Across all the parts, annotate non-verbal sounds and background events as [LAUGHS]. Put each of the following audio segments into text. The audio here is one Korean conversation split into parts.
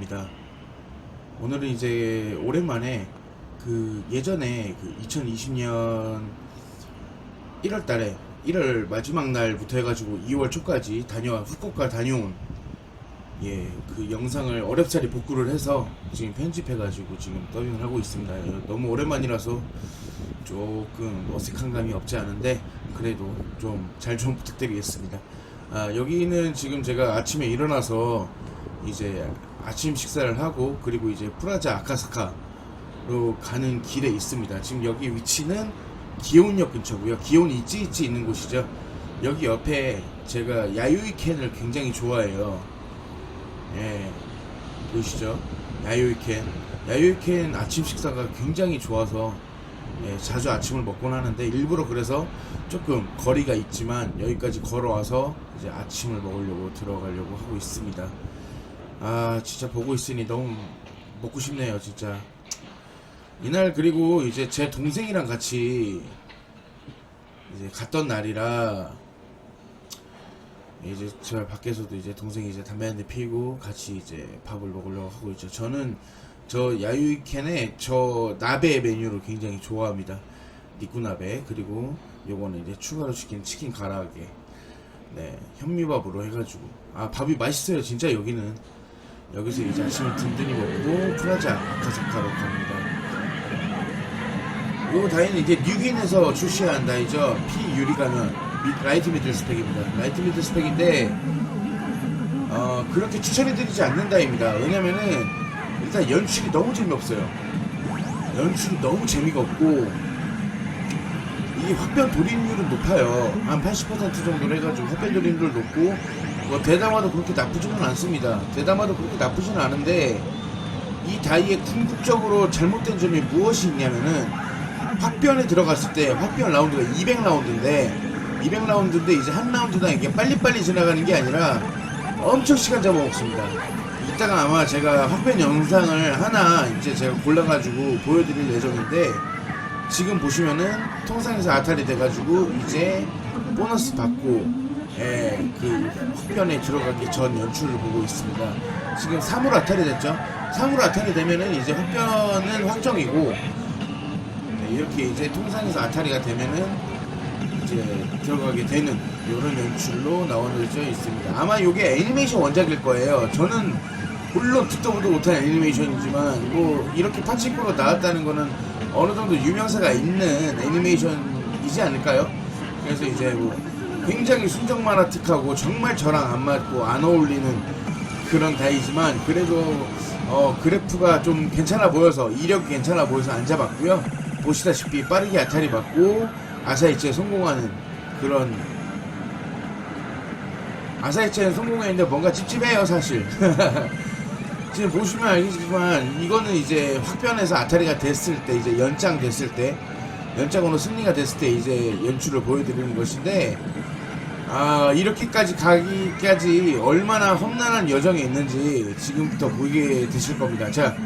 김 사장입니다. 오늘은 이제 오랜만에 그 예전에 그 2020년 1월 달에 1월 마지막 날부터 해가지고 2월 초까지 다녀와 후쿠오카 다녀온 예 그 영상을 어렵사리 복구를 해서 지금 편집해가지고 지금 더빙을 하고 있습니다. 너무 오랜만이라서 조금 어색한 감이 없지 않은데 그래도 좀 잘 좀 부탁드리겠습니다. 아, 여기는 지금 제가 아침에 일어나서 이제 아침 식사를 하고 그리고 이제 프라자 아카사카로 가는 길에 있습니다. 지금 여기 위치는 기온역 근처고요. 기온 있지 있지 있는 곳이죠. 여기 옆에 제가 야유이 캔을 굉장히 좋아해요. 예, 보이시죠? 야유이 캔. 야유이 캔 아침 식사가 굉장히 좋아서 예, 자주 아침을 먹곤 하는데 일부러 그래서 조금 거리가 있지만 여기까지 걸어와서 이제 아침을 먹으려고 들어가려고 하고 있습니다. 아 진짜 보고 있으니 너무 먹고 싶네요 진짜. 이날 그리고 이제 제 동생이랑 같이 이제 갔던 날이라 이제 저 밖에서도 이제 동생이 이제 담배 한 대 피고 같이 이제 밥을 먹으려고 하고 있죠. 저는 저 야유이캔의 저 나베 메뉴를 굉장히 좋아합니다. 니꾸나베 그리고 요거는 이제 추가로 시킨 치킨 가라아게 네 현미밥으로 해가지고 아 밥이 맛있어요 진짜 여기는 여기서 이제 아침을 든든히 먹고 프라자 아카사카로 갑니다. 요 다이는 이제 뉴긴에서 출시한 다이죠. 피 유리 가면 미- 라이트 미들 스펙입니다. 라이트 미들 스펙인데 어, 그렇게 추천해드리지 않는 다입니다. 왜냐면은 일단 연출이 너무 재미없어요. 연출이 너무 재미가 없고 이게 확변 돌입률은 높아요. 한 80% 정도로 해가지고 확변 돌입률 높고 뭐 대담화도 그렇게 나쁘지는 않습니다. 대담화도 그렇게 나쁘지는 않은데 이 다이의 궁극적으로 잘못된 점이 무엇이 있냐면은 확변에 들어갔을 때 확변 라운드가 200라운드인데 200라운드인데 이제 한 라운드당 이게 빨리빨리 지나가는 게 아니라 엄청 시간 잡아먹습니다. 이따가 아마 제가 확변 영상을 하나 이제 제가 골라가지고 보여드릴 예정인데 지금 보시면은 통상에서 아탈이 돼가지고 이제 보너스 받고 예, 그 확변에 들어가기 전 연출을 보고 있습니다. 지금 3으로 아탈이 됐죠? 3으로 아탈이 되면은 이제 확변은 확정이고 네, 이렇게 이제 통상에서 아타리가 되면은 이제 들어가게 되는 이런 연출로 나와져 있습니다. 아마 이게 애니메이션 원작일 거예요. 저는 물론 듣도 보도 못한 애니메이션이지만 뭐 이렇게 파친코로 나왔다는 거는 어느 정도 유명세가 있는 애니메이션이지 않을까요? 그래서 이제 뭐 굉장히 순정 만화틱하고 정말 저랑 안 맞고 안 어울리는 그런 다이지만 그래도 어 그래프가 좀 괜찮아 보여서 이력이 괜찮아 보여서 안 잡았고요. 보시다시피 빠르게 아타리 받고 아사이치에 성공하는 그런 아사이치에 성공했는데 뭔가 찝찝해요 사실. [LAUGHS] 지금 보시면 알겠지만 이거는 이제 확변해서 아타리가 됐을 때 이제 연장 됐을 때 연장으로 승리가 됐을 때 이제 연출을 보여드리는 것인데 아 이렇게까지 가기까지 얼마나 험난한 여정이 있는지 지금부터 보이게 되실 겁니다. 자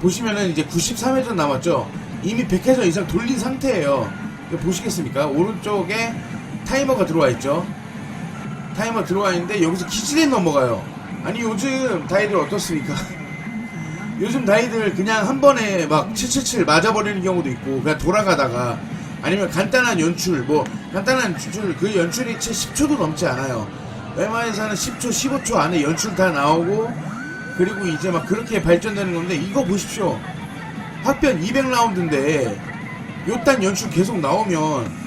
보시면은 이제 93회전 남았죠. 이미 100회전 이상 돌린 상태예요. 보시겠습니까? 오른쪽에 타이머가 들어와 있죠. 타이머 들어와 있는데 여기서 기지에 넘어가요. 아니 요즘 다이들 어떻습니까? [LAUGHS] 요즘 다이들 그냥 한 번에 막 777 맞아버리는 경우도 있고 그냥 돌아가다가 아니면 간단한 연출 뭐 간단한 연출 그 연출이 채 10초도 넘지 않아요. 웬만해서는 10초 15초 안에 연출 다 나오고 그리고 이제 막 그렇게 발전되는 건데 이거 보십시오. 합변 200라운드인데 요딴 연출 계속 나오면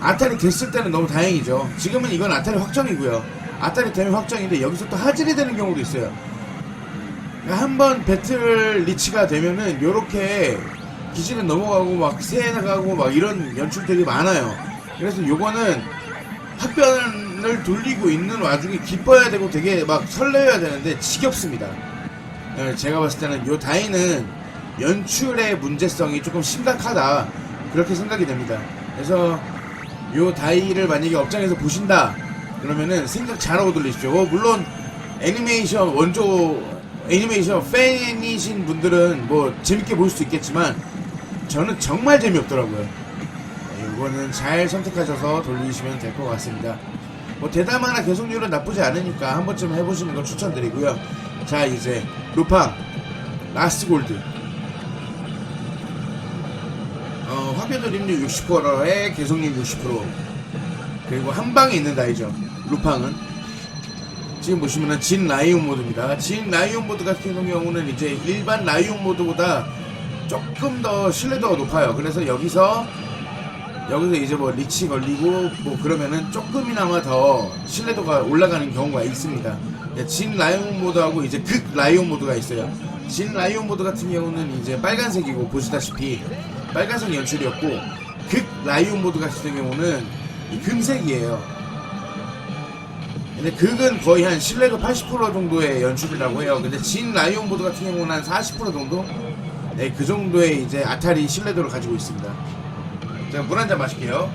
아탈이 됐을 때는 너무 다행이죠. 지금은 이건 아탈이 확정이고요. 아탈이 되면 확정인데 여기서 또 하질이 되는 경우도 있어요. 한 번 배틀 리치가 되면은 요렇게 기지는 넘어가고 막 새나가고 막 이런 연출들이 많아요. 그래서 요거는 합변을 돌리고 있는 와중에 기뻐야 되고 되게 막 설레야 되는데 지겹습니다. 예, 제가 봤을 때는 요 다이는 연출의 문제성이 조금 심각하다 그렇게 생각이 됩니다. 그래서 요 다이를 만약에 업장에서 보신다 그러면은 생각 잘하고 돌리십시오. 어, 물론 애니메이션 원조 애니메이션 팬이신 분들은 뭐 재밌게 볼 수 있겠지만 저는 정말 재미없더라고요. 네, 이거는 잘 선택하셔서 돌리시면 될 것 같습니다. 뭐 대담하나 계속률은 나쁘지 않으니까 한 번쯤 해보시는 걸 추천드리고요. 자 이제 루팡 라스트 골드 어, 화폐도 림률 60%에 계속률 60% 그리고 한 방에 있는 다이죠 루팡은 지금 보시면은 진 라이온 모드입니다 진 라이온 모드 같은 경우는 이제 일반 라이온 모드보다 조금 더 신뢰도가 높아요 그래서 여기서 여기서 이제 뭐 리치 걸리고 뭐 그러면은 조금이나마 더 신뢰도가 올라가는 경우가 있습니다. 네, 진 라이온 모드하고 이제 극 라이온 모드가 있어요. 진 라이온 모드 같은 경우는 이제 빨간색이고 보시다시피 빨간색 연출이었고 극 라이온 모드 같은 경우는 이 금색이에요. 근데 극은 거의 한 신뢰도 80% 정도의 연출이라고 해요. 근데 진 라이온 모드 같은 경우는 한 40% 정도? 네, 그 정도의 이제 아타리 신뢰도를 가지고 있습니다. 제가 물 한 잔 마실게요.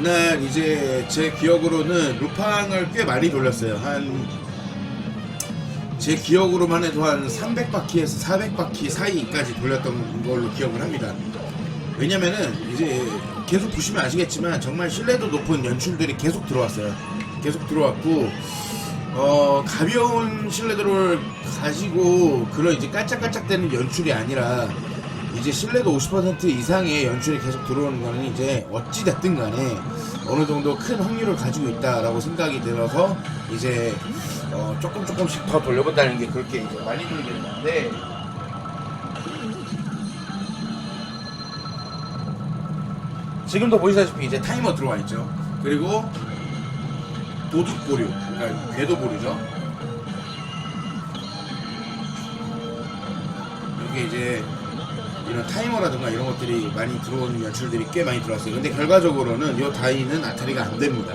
이날 이제 제 기억으로는 루팡을 꽤 많이 돌렸어요. 한 제 기억으로만 해도 한 300바퀴에서 400바퀴 사이까지 돌렸던 걸로 기억을 합니다. 왜냐면은 이제 계속 보시면 아시겠지만 정말 신뢰도 높은 연출들이 계속 들어왔어요. 계속 들어왔고 어 가벼운 신뢰도를 가지고 그런 이제 깔짝깔짝대는 연출이 아니라 이제 신뢰도 50% 이상의 연출이 계속 들어오는 거는 이제 어찌 됐든 간에 어느 정도 큰 확률을 가지고 있다라고 생각이 들어서 이제 어 조금 조금씩 더 돌려본다는 게 그렇게 이제 많이 돌리는 건데 지금도 보시다시피 이제 타이머 들어와 있죠. 그리고 도둑 보류, 그러니까 궤도 보류죠. 이게 이제 이런 타이머라든가 이런 것들이 많이 들어오는 연출들이 꽤 많이 들어왔어요. 근데 결과적으로는 이 다이는 아타리가 안 됩니다.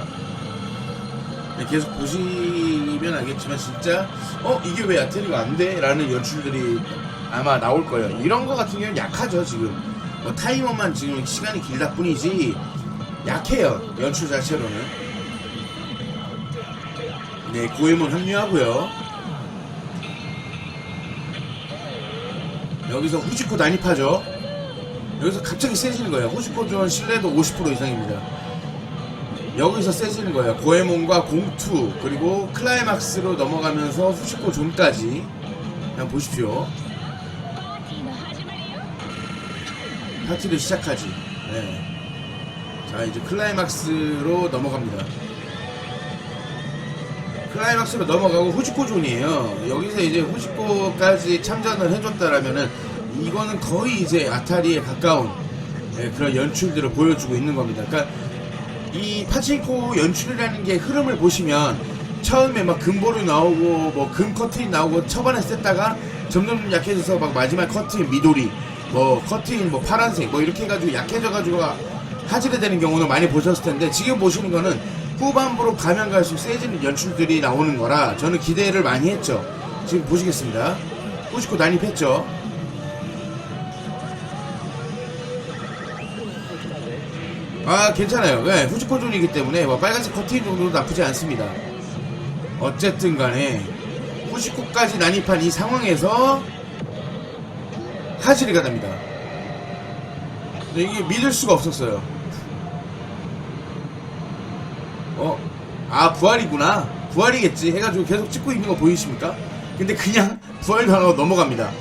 네, 계속 보시면 알겠지만 진짜 어 이게 왜 아타리가 안 돼? 라는 연출들이 아마 나올 거예요. 이런 거 같은 경우는 약하죠 지금. 뭐 타이머만 지금 시간이 길다 뿐이지 약해요 연출 자체로는. 네 고해문 합류하고요. 여기서 후지코 난입하죠. 여기서 갑자기 세지는 거예요. 후지코 존 신뢰도 50% 이상입니다. 여기서 세지는 거예요. 고에몬과 공투 그리고 클라이막스로 넘어가면서 후지코 존까지 그냥 보십시오. 파티를 시작하지. 네. 자 이제 클라이막스로 넘어갑니다. 클라이막스로 넘어가고 후지코 존이에요. 여기서 이제 후지코까지 참전을 해줬다라면은 이거는 거의 이제 아타리에 가까운 예, 그런 연출들을 보여주고 있는 겁니다. 그러니까 이 파친코 연출이라는 게 흐름을 보시면 처음에 막 금보류 나오고 뭐 금 커트인 나오고 초반에 셌다가 점점 약해져서 막 마지막 커트인 미도리 뭐 커트인 뭐 파란색 뭐 이렇게 해가지고 약해져가지고 하지게 되는 경우는 많이 보셨을 텐데 지금 보시는 거는 후반부로 가면 갈수록 세지는 연출들이 나오는 거라 저는 기대를 많이 했죠. 지금 보시겠습니다. 후지코 난입했죠. 아 괜찮아요. 네, 후지코 존이기 때문에 뭐 빨간색 커튼 정도도 나쁘지 않습니다. 어쨌든 간에 후지코까지 난입한 이 상황에서 하지리가. 근데 이게 믿을 수가 없었어요. 어? 아 부활이구나 부활이겠지 해가지고 계속 찍고 있는 거 보이십니까? 근데 그냥 부활도 안 하고 넘어갑니다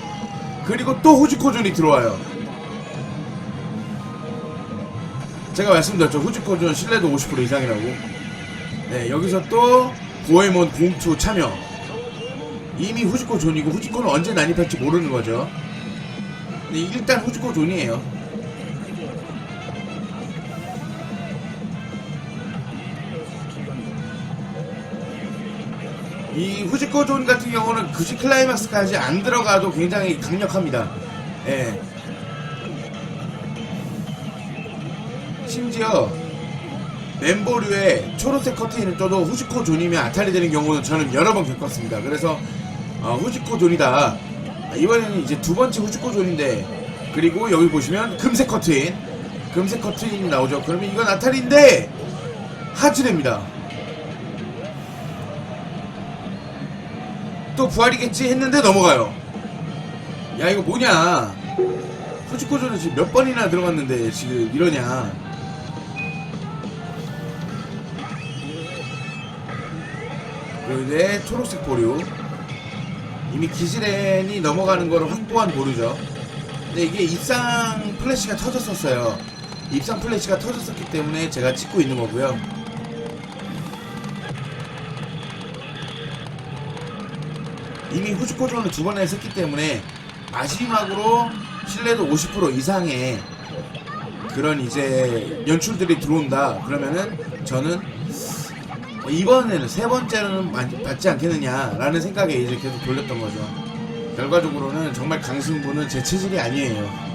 그리고 또 후지코존이 들어와요 제가 말씀드렸죠. 후지코존 신뢰도 50% 이상이라고. 네 여기서 또 고에몬 공투 참여. 이미 후지코 존이고 후지코는 언제 난입할지 모르는 거죠. 근데 일단 후지코 존이에요. 이 후지코 존 같은 경우는 굳이 클라이막스까지 안 들어가도 굉장히 강력합니다. 예. 심지어 멤버류의 초록색 커튼을 떠도 후지코 존이면 아탈리 되는 경우는 저는 여러 번 겪었습니다. 그래서 어, 후지코 존이다. 이번에는 이제 두 번째 후지코 존인데 그리고 여기 보시면 금색 커튼 금색 커튼이 나오죠. 그러면 이건 아탈인데 하즈레입니다. 또 부활이겠지 했는데 넘어가요. 야 이거 뭐냐? 후지코조는 지금 몇 번이나 들어갔는데 지금 이러냐? 이제 초록색 보류. 이미 기지렌이 넘어가는 거를 확보한 보류죠. 근데 이게 입상 플래시가 터졌었어요. 입상 플래시가 터졌었기 때문에 제가 찍고 있는 거고요. 이미 후즈코조는 두 번에 했기 때문에 마지막으로 신뢰도 50% 이상의 그런 이제 연출들이 들어온다. 그러면은 저는 이번에는 세 번째로는 많이 받지 않겠느냐라는 생각에 이제 계속 돌렸던 거죠. 결과적으로는 정말 강승부는 제 체질이 아니에요.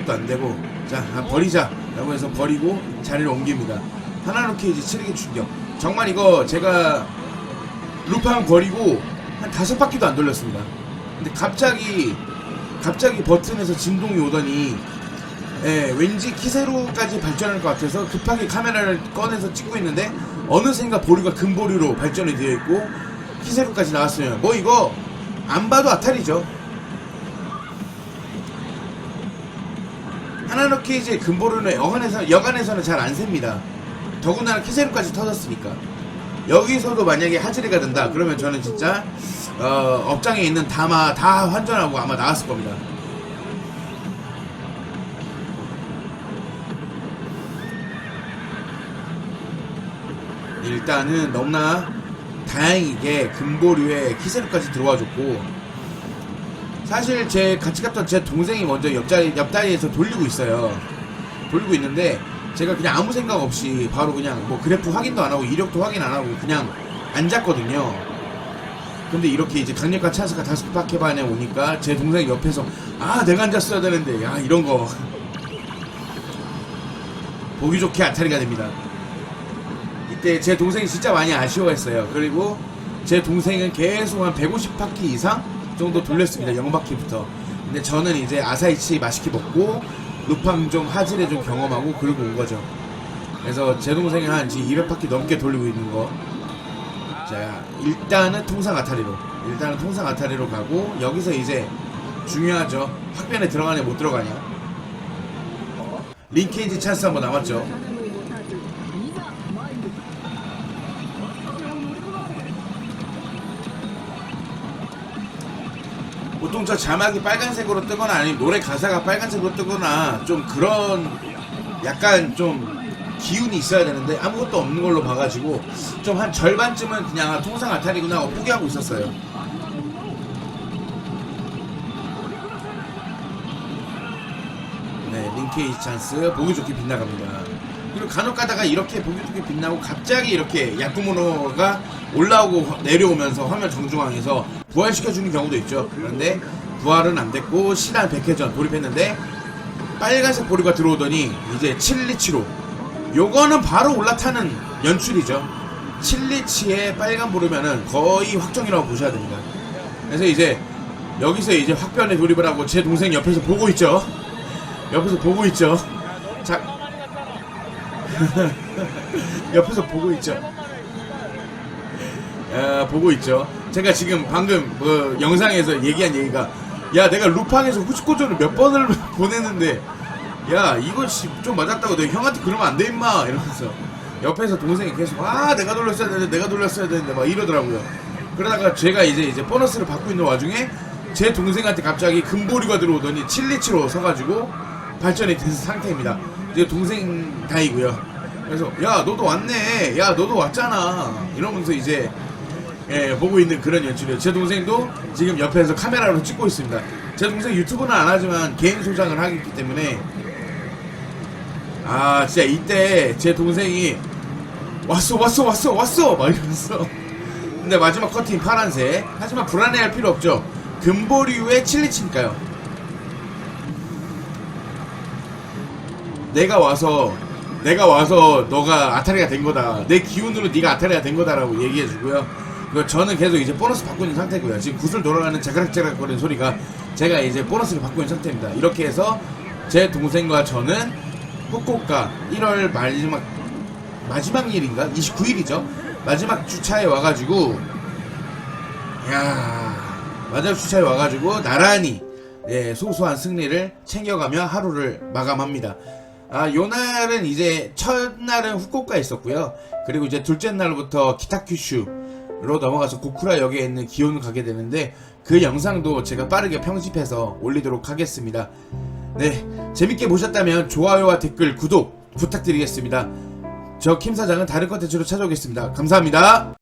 것도 안 되고, 자, 아, 버리자. 라고 해서 버리고 자리를 옮깁니다. 하나로케 이제 치르기 충격. 정말 이거 제가 루팡 버리고 한 다섯 바퀴도 안 돌렸습니다. 근데 갑자기, 갑자기 버튼에서 진동이 오더니, 예, 왠지 키세로까지 발전할 것 같아서 급하게 카메라를 꺼내서 찍고 있는데, 어느샌가 보류가 금보류로 발전이 되어 있고, 키세로까지 나왔어요. 뭐 이거, 안 봐도 아탈이죠. 하나노 케이지의 근보르는 여간에서, 여간에서는 잘 안 셉니다. 더군다나 키세루까지 터졌으니까. 여기서도 만약에 하즈리가 된다. 그러면 저는 진짜, 어, 업장에 있는 다마 다 환전하고 아마 나왔을 겁니다. 일단은 너무나 다행이게 금보류에 키세루까지 들어와줬고, 사실 제 같이 갔던 제 동생이 먼저 옆자리 옆다리에서 돌리고 있어요. 돌리고 있는데 제가 그냥 아무 생각 없이 바로 그냥 뭐 그래프 확인도 안 하고 이력도 확인 안 하고 그냥 앉았거든요. 근데 이렇게 이제 강력한 찬스가 다섯 바퀴 반에 오니까 제 동생 옆에서 아 내가 앉았어야 되는데 야 이런 거 [LAUGHS] 보기 좋게 아타리가 됩니다. 이때 제 동생이 진짜 많이 아쉬워했어요. 그리고 제 동생은 계속 한 150바퀴 이상 정도 돌렸습니다. 0바퀴부터. 근데 저는 이제 아사이치 맛있게 먹고 루팡 좀 하질에 좀 경험하고 그러고 온 거죠. 그래서 제 동생은 한 지금 200바퀴 넘게 돌리고 있는 거. 자, 일단은 통상 아타리로. 일단은 통상 아타리로 가고 여기서 이제 중요하죠. 학변에 들어가냐 못 들어가냐. 링케이지 찬스 한번 남았죠. 보통 저 자막이 빨간색으로 뜨거나 아니면 노래 가사가 빨간색으로 뜨거나 좀 그런 약간 좀 기운이 있어야 되는데 아무것도 없는 걸로 봐가지고 좀 한 절반쯤은 그냥 아, 통상 아탈이구나 하고 포기하고 있었어요. 네, 링케이지 찬스 보기 좋게 빗나갑니다. 그리고 간혹 가다가 이렇게 보기 좋게 빛나고 갑자기 이렇게 야쿠모노가 올라오고 내려오면서 화면 정중앙에서 부활시켜주는 경우도 있죠. 그런데 부활은 안 됐고 시단 100회전 돌입했는데 빨간색 보류가 들어오더니 이제 7리치로 요거는 바로 올라타는 연출이죠. 7리치에 빨간 보르면은 거의 확정이라고 보셔야 됩니다. 그래서 이제 여기서 이제 확변에 돌입을 하고 제 동생 옆에서 보고 있죠. 옆에서 보고 있죠. 자, [LAUGHS] 옆에서 보고 있죠. 아, 보고 있죠. 제가 지금 방금 그 영상에서 얘기한 얘기가 야 내가 루팡에서 후츠코조를 몇 번을 [LAUGHS] 보냈는데 야 씨, 좀 맞았다고 내가 형한테 그러면 안 돼 임마 이러면서 옆에서 동생이 계속 아 내가 돌렸어야 되는데 내가 돌렸어야 되는데 막 이러더라고요. 그러다가 제가 이제 이제 보너스를 받고 있는 와중에 제 동생한테 갑자기 금보리가 들어오더니 7리치로 서가지고 발전이 된 상태입니다. 이제 동생 다이고요. 그래서 야 너도 왔네. 야 너도 왔잖아. 이러면서 이제 예, 보고 있는 그런 연출이에요. 제 동생도 지금 옆에서 카메라로 찍고 있습니다. 제 동생 유튜브는 안 하지만 개인 소장을 하기 때문에 아 진짜 이때 제 동생이 왔어 왔어 왔어 왔어 막 이러면서 근데 마지막 커팅 파란색. 하지만 불안해할 필요 없죠. 금보류의 칠리치니까요. 내가 와서 내가 와서 너가 아타리가 된 거다. 내 기운으로 네가 아타리가 된 거다라고 얘기해 주고요. 그리고 저는 계속 이제 보너스 받고 있는 상태고요. 지금 구슬 돌아가는 자그락자그락 거리는 소리가 제가 이제 보너스를 받고 있는 상태입니다. 이렇게 해서 제 동생과 저는 후쿠오카 1월 마지막 마지막 일인가? 29일이죠. 마지막 주차에 와가지고 야 마지막 주차에 와가지고 나란히 예, 소소한 승리를 챙겨가며 하루를 마감합니다. 아, 요 날은 이제 첫날은 후쿠오카에 있었고요. 그리고 이제 둘째 날부터 키타큐슈 로 넘어가서 고쿠라역에 있는 기온을 가게 되는데 그 영상도 제가 빠르게 편집해서 올리도록 하겠습니다. 네, 재밌게 보셨다면 좋아요와 댓글, 구독 부탁드리겠습니다. 저킴 사장은 다른 컨텐츠로 찾아오겠습니다. 감사합니다.